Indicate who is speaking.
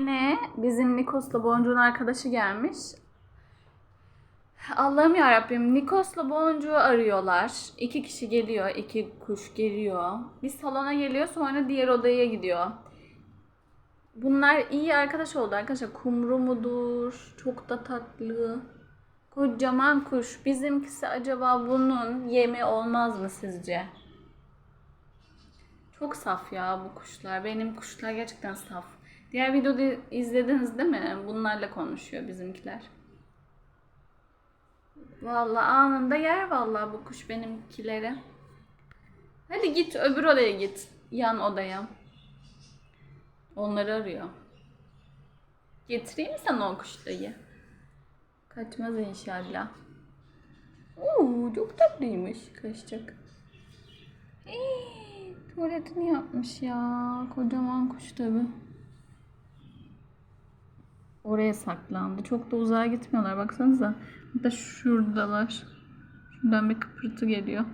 Speaker 1: Yine bizim Nikos'la Boncuk'un arkadaşı gelmiş. Allah'ım ya Rabbim Nikos'la Boncuk'u arıyorlar. İki kişi geliyor, iki kuş geliyor. Bir salona geliyor sonra diğer odaya gidiyor. Bunlar iyi arkadaş oldu arkadaşlar. Kumru mudur? Çok da tatlı. Kocaman kuş. Bizimkisi acaba bunun yemi olmaz mı sizce? Çok saf ya bu kuşlar. Benim kuşlar gerçekten saf. Diğer videoda izlediniz değil mi? Bunlarla konuşuyor bizimkiler. Vallahi anında yer vallahi bu kuş benimkileri. Hadi git öbür odaya git. Yan odaya. Onları arıyor. Getireyim mi sana o kuşlayı? Kaçmaz inşallah. Oo, çok tatlıymış. Kaçacak. Hii, tuvaletini yapmış ya. Kocaman kuş tabi. Oraya saklandı. Çok da uzağa gitmiyorlar. Baksanıza. Hatta şuradalar. Şuradan bir kıpırtı geliyor.